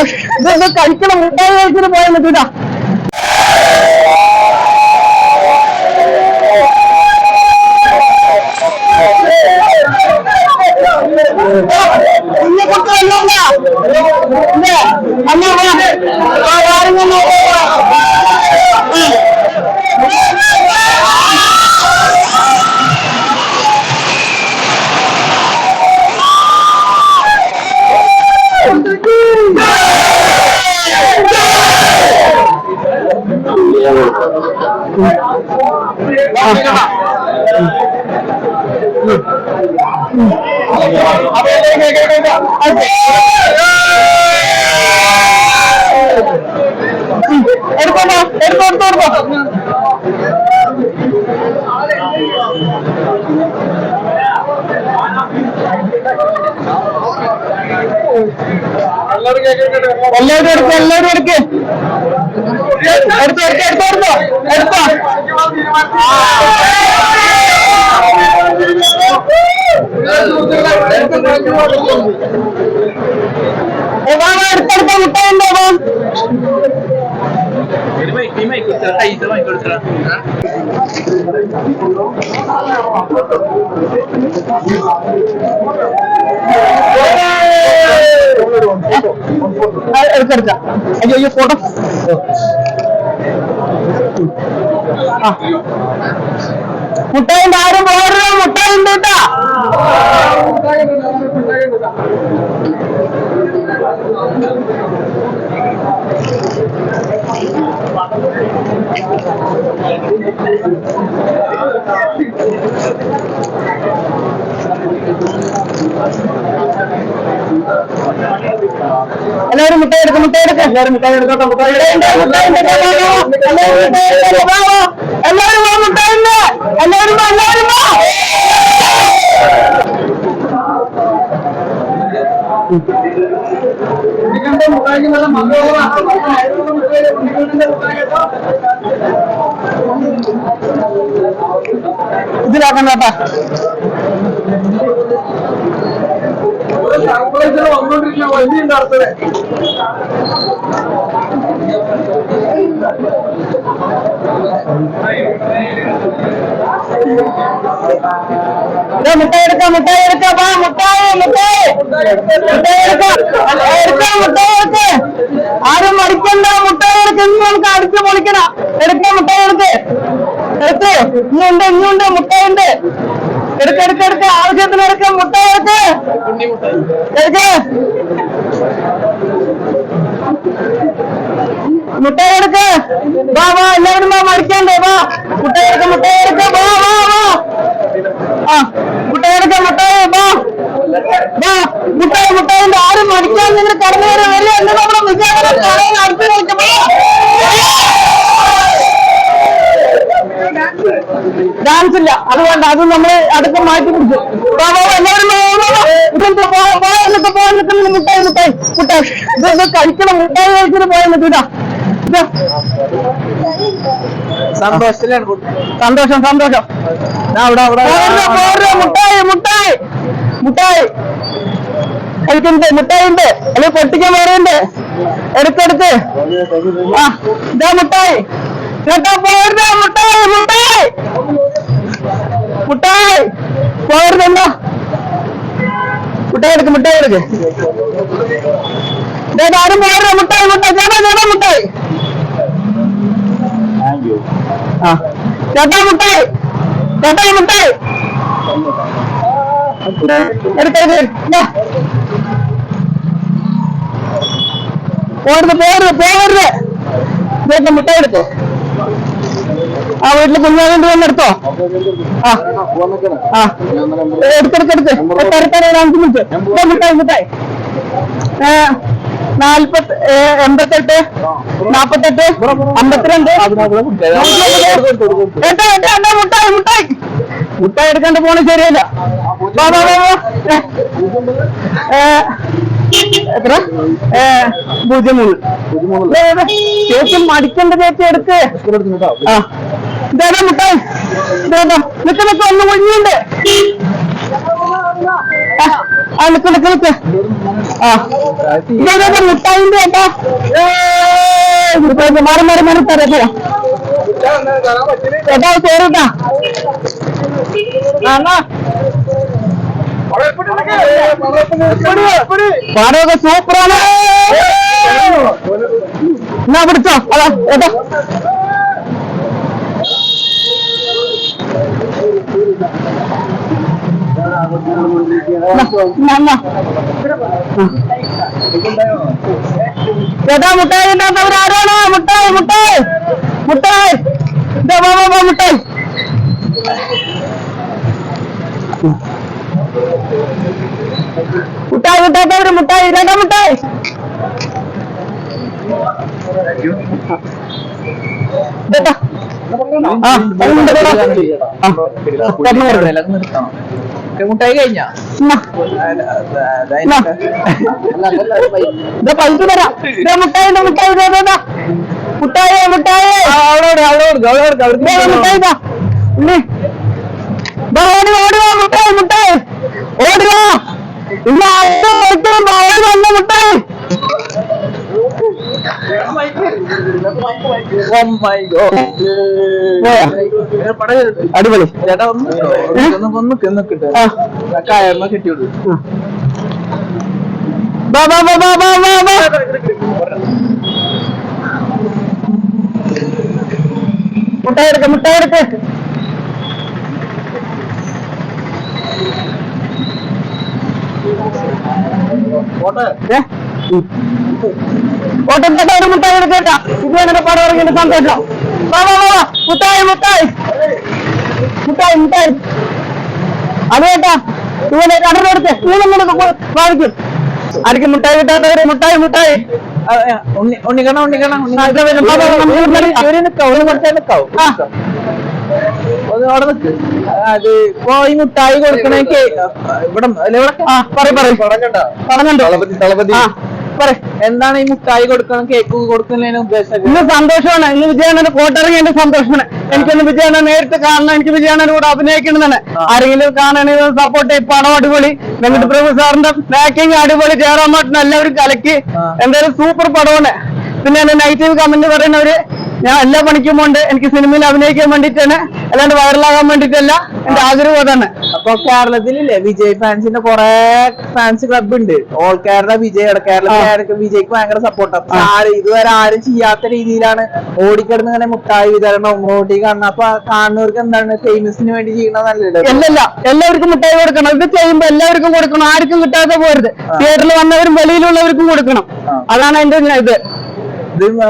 മുട്ടായി ഇത് കഴിക്കണം മുട്ടായി കഴിച്ചിട്ട് പോയാൽ പറ്റൂല ഇന്നെ കുട്ടിയല്ല അമ്മ കാര്യങ്ങൾ എടുക്കണ്ട എടുത്തോ എടുത്തോ എടുത്തോ എല്ലാവരും എടുക്ക എല്ലാവരും എടുക്ക് എടുത്തോ എടുത്തോ എടുത്തോ എടുത്തോ എടുത്തോ ഏതാണ് അടുത്തടുത്ത മുട്ടായി ഉണ്ടോ എടുക്കെടുക്ക അയ്യോ അയ്യോ ഫോട്ടോ ആ മുട്ടായിന്റെ ആരും പോകരുത് മുട്ടായി ഉണ്ട് കേട്ടാ എല്ലാവരും മുട്ടായി എടുക്കും മുട്ടായി എടുക്കും. എല്ലാവരും മുട്ടായി എടുക്കാം. മുട്ടായി എല്ലാവരും വാ മുട്ടായി എല്ലാവരും വാ എല്ലാവരും വാ. ഇതിലാക്കണ്ട കേട്ടാ വന്നോണ്ടിരിക്കുക വണ്ടിയുണ്ട് അടുത്തത് ഇതാ മുട്ടായി എടുക്കാം മുട്ടായി വാ മുട്ടായി മുട്ടായി. മുട്ടായി എടുക്കാം എടുക്കാം മുട്ടായി ആരും മടിക്കണ്ട മുട്ടായി എടുക്ക. ഇന്ന് നമുക്ക് അടിച്ച് പൊളിക്കണം. എടുക്കാം മുട്ടായി എടുക്ക്. എടുക്ക്. ഇന്നുണ്ട് ഇന്നുണ്ട് മുട്ടായി ഉണ്ട്. എടുക്ക എടുക്ക എടുക്ക. ആവശ്യത്തിന് എടുക്ക. മുട്ട എടുക്ക. എടുക്ക. മുട്ട എടുക്ക. വാ വാ എല്ലാവരും വാ മടിക്കണ്ടേ വാ. മുട്ട എടുക്ക മുട്ട എടുക്ക. വാ വാ വാ. ആ മുട്ട എടുക്ക മുട്ട വാ. വാ മുട്ട മുട്ട ആരും മടിക്കാൻ നിങ്ങൾ കടന്നു വരാൻ വരിക. എന്ന് നമ്മുടെ വിജയനഗരം ഡാൻസ് ഇല്ല അതുകൊണ്ട് അത് നമ്മൾ അതൊക്കെ മാറ്റി പിടിച്ചു. എല്ലാവരും മുട്ടായി മുട്ടായി മുട്ടായി. കഴിക്കണം മുട്ടായി കഴിച്ചിട്ട് പോയാൽ. സന്തോഷത്തിലാണ് സന്തോഷം സന്തോഷം. അവിടെ അവിടെ. മുട്ടായി മുട്ടായി. മുട്ടായി. കഴിക്കുന്നുണ്ട് മുട്ടായി ഉണ്ട് അല്ലെങ്കിൽ പൊട്ടിക്കാൻ പറയുന്നുണ്ട് എടുത്തെടുത്ത് ആ ഇതാ മുട്ടായി. കേട്ടോ പോരുക മുട്ടായി മുട്ടായി മുട്ടായി പോരുന്നോ മുട്ടായി എടുക്ക് മുട്ടായി എടുക്ക്. ആരും മുട്ടായി മുട്ടായി. ചേട്ടാ ചേട്ടാ മുട്ടായി. ആ. ചേട്ടാ മുട്ടായി. ചേട്ടാ മുട്ടായി. എടുക്കരുത് പോരുത് പോരുത് പോരുത് ചേട്ടൻ മുട്ടായി എടുത്തോ ആ വീട്ടിൽ കുഞ്ഞാവേണ്ടി വന്ന് എടുത്തോ? ആ ആ. എടുത്തെടുത്തെടുത്ത് അഞ്ച് മിനിറ്റ്. നാൽപ്പത്തി ഏ, എൺപത്തെട്ട് നാപ്പത്തെട്ട് അമ്പത്തിരണ്ട്. ഏട്ടാ ഏട്ടാ മുട്ടായി മുട്ടായി. മുട്ടായി എടുക്കാണ്ട് പോണ ശരിയല്ല. എത്ര? പൂജ്യം മൂന്ന്. ചേച്ചി മടിക്കണ്ട ചേച്ചി എടുക്ക്. ആ. ഇതേതാ ഇതേതാ നിക്ക് നിക്ക് ഒന്ന് കുഞ്ഞുണ്ട് ആ നിക്ക് നിക്ക് നിക്ക്. ആ. ഇതാ, ഇതാ, ഇതാ, മുട്ടായിന്റെ ഏട്ടാ. മുട്ടായിന്റെ മാറി മാറി മാറി തരാം തരാം. ഏട്ടാ എന്നാ. പാടമൊക്കെ സൂപ്പറാണ്. എന്നാ പിടിച്ചോ. അതാ ഏട്ടാ. ചേട്ടാ മുട്ടായി ഉണ്ടാക്കുന്നവർ ആരാണ് മുട്ടായി മുട്ടായി മുട്ടായി മുട്ടായി മുട്ടായി കിട്ടാത്തവര് മുട്ടായി രണ്ടാം മുട്ടായി. ആ, മുട്ടായി കഴിഞ്ഞ? പൈസ തരാം. മുട്ടായി മുട്ടായി ഇതാ, ഇതാ, ഇതാ. മുട്ടായി മുട്ടായി. അവിടെ അവിടെ അവിടെ അവിടെ ഇതാ, ഇതാ, മുട്ടായി ഇതാ. ഇല്ലേ? ദാ ഓടി ഓടി മുട്ടായി മുട്ടായി. ഓടി വാ. അടുത്ത മുട്ടായി വന്ന മുട്ടായി. അടിപൊളി ചേട്ടാ ഒന്ന് ഒന്ന് കെട്ടിവിടും വാ വാ ബാ ബാ ബാ മുട്ടായി എടുക്ക മുട്ടായി എടുക്ക ഏ? ഉം. ഓട്ടം ഒരു മുട്ടായി എടുക്കേട്ടാ ഇത് അങ്ങനെ പടം ഇറങ്ങിയിട്ട് സന്തോഷം വാ വാ. മുട്ടായി മുട്ടായി. മുട്ടായി മുട്ടായി. അത് കേട്ടാ. ഇവനെ കടലെടുത്ത് ഇങ്ങനെ വാങ്ങിക്കും ആർക്ക് മുട്ടായി കിട്ടാത്തവരെ? മുട്ടായി മുട്ടായി. ഉണ്ണി ഉണ്ണിക്കണ ഉണ്ണിക്കണ ഒരു കുറച്ച് നിക്കാവും അവിടെ നിക്ക്. അത് ഇപ്പൊ ഈ മുട്ടായി കൊടുക്കണേക്ക് ഇവിടെ അല്ല ഇവിടെ? ആ പറയ് പറഞ്ഞുണ്ടോ? തളപതി പറയ്. എന്താണ് ഈ മുട്ടായി കൊടുക്കണം കേക്ക് കൊടുക്കുന്നതിന് ഉദ്ദേശം? ഇന്ന് സന്തോഷമാണ്. ഇന്ന് വിജയണ്ണന് കോട്ടിറങ്ങിയതിന്റെ സന്തോഷമാണ്. എനിക്കൊന്ന് വിജയണ്ണ നേരിട്ട് കാണണം. എനിക്ക് വിജയണ്ണന് കൂടെ അഭിനയിക്കണമെന്നാണ്. ആരെങ്കിലും കാണണമെങ്കിൽ സപ്പോർട്ട് ചെയ്യും. പടം അടിപൊളി. വെങ്കട്ട് പ്രഭു സാറിന്റെ പാക്കിംഗ് അടിപൊളി. ജയറാമേട്ടൻ എല്ലാവരും കലക്കി. എന്തായാലും സൂപ്പർ പടമാണ്. പിന്നെ എന്റെ നെഗറ്റീവ് കമന്റ് പറയുന്നവര് ഞാൻ എല്ലാ പണിക്കും കൊണ്ട് എനിക്ക് സിനിമയിൽ അഭിനയിക്കാൻ വേണ്ടിയിട്ടാണ്. അല്ലാണ്ട് വൈറലാകാൻ വേണ്ടിട്ടല്ല എന്റെ ആഗ്രഹം അതാണ്. അപ്പൊ കേരളത്തിലില്ലേ വിജയ് ഫാൻസിന്റെ കൊറേ ഫാൻസ് ക്ലബ് ഉണ്ട്. ഓൾ കേരള വിജയ് കേരളത്തിൽ ആരൊക്കെ വിജയ്ക്ക് ഭയങ്കര സപ്പോർട്ട് അപ്പൊ ഇതുവരെ ആരും ചെയ്യാത്ത രീതിയിലാണ് ഓടിക്കിടന്ന് ഇങ്ങനെ മുട്ടായി വിതരണം റോട്ടി കാണുന്നത്. അപ്പൊ കാണുന്നവർക്ക് എന്താണ് ഫേമസിന് വേണ്ടി ചെയ്യണത് നല്ലത്? അല്ലല്ല എല്ലാവർക്കും മുട്ടായി കൊടുക്കണം. ഇത് ചെയ്യുമ്പോ എല്ലാവർക്കും കൊടുക്കണം. ആർക്കും കിട്ടാതെ പോരുത്. തിയേറ്ററിൽ വന്നവരും വെളിയിലുള്ളവർക്കും കൊടുക്കണം. അതാണ് എന്റെ ഇത്.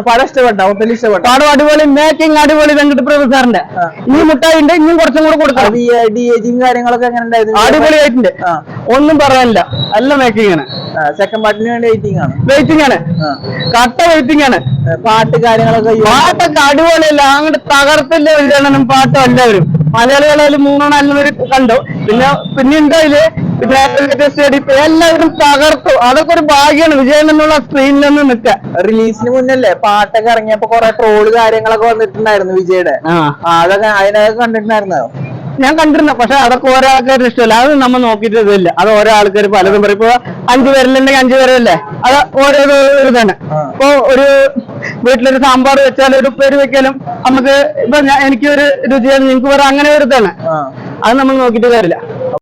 പടം ഇഷ്ടപ്പെട്ട ഒത്തിരി ഇഷ്ടപ്പെട്ട പാടും അടിപൊളി മേക്കിംഗ് അടിപൊളി വെങ്കട്ട് പ്രഭു സാറിന്റെ. ഈ മിഠായി ഉണ്ട് ഇനിയും കുറച്ചും കൂടെ കൊടുക്കണം ഡി ഏജിങ് കാര്യങ്ങളൊക്കെ എങ്ങനെ അടിപൊളിയായിട്ടുണ്ട് ഒന്നും പറയാനില്ല നല്ല മേക്കിംഗ് ആണ് സെക്കൻഡ് പാർട്ടിന് വേണ്ടി വെയിറ്റിംഗ് ആണ്. വെയിറ്റിംഗ് ആണ്. കട്ട വെയിറ്റിംഗ് ആണ്. പാട്ട് കാര്യങ്ങളൊക്കെ പാട്ടൊക്കെ അടിപൊളിയല്ല. അങ്ങോട്ട് തകർത്തില്ല വിജയണ്ണനും പാട്ടും എല്ലാവരും. മലയാളികളായാലും മൂന്നെണ്ണം എല്ലാവരും കണ്ടു. പിന്നെ പിന്നെ ഉണ്ടായിൽ സ്റ്റഡി എല്ലാവരും തകർത്തു. അതൊക്കെ ഒരു ഭാഗ്യമാണ് എന്നുള്ള സ്ക്രീനിൽ നിന്ന് നിൽക്കാൻ റിലീസിന് മുന്നല്ലേ പാട്ടൊക്കെ ഇറങ്ങിയപ്പോ കൊറേ ട്രോൾ കാര്യങ്ങളൊക്കെ വന്നിട്ടുണ്ടായിരുന്നു വിജയുടെ. അതൊക്കെ അതിനൊക്കെ കണ്ടിട്ടുണ്ടായിരുന്നോ? ഞാൻ കണ്ടിരുന്നു. പക്ഷെ അതൊക്കെ ഓരോ ആൾക്കാരുടെ ഇഷ്ടമല്ല. അത് നമ്മൾ നോക്കിയിട്ട് ഇതില്ല. അത് ഓരോ ആൾക്കാർ പലതും പറയും. ഇപ്പൊ അഞ്ചു പേരിലുണ്ടെങ്കിൽ അഞ്ചു പേരല്ലേ? അത് ഓരോ ഒരു ഇതാണ്. ഇപ്പൊ ഒരു വീട്ടിലൊരു സാമ്പാർ വെച്ചാൽ ഒരു പേര് വെക്കാലും നമുക്ക് ഇപ്പൊ എനിക്ക് ഒരു രുചിയാണ്. നിങ്ങൾക്ക് പറയാം അങ്ങനെ ഒരു ആ. അത് നമ്മൾ നോക്കിയിട്ട് കാര്യമില്ല.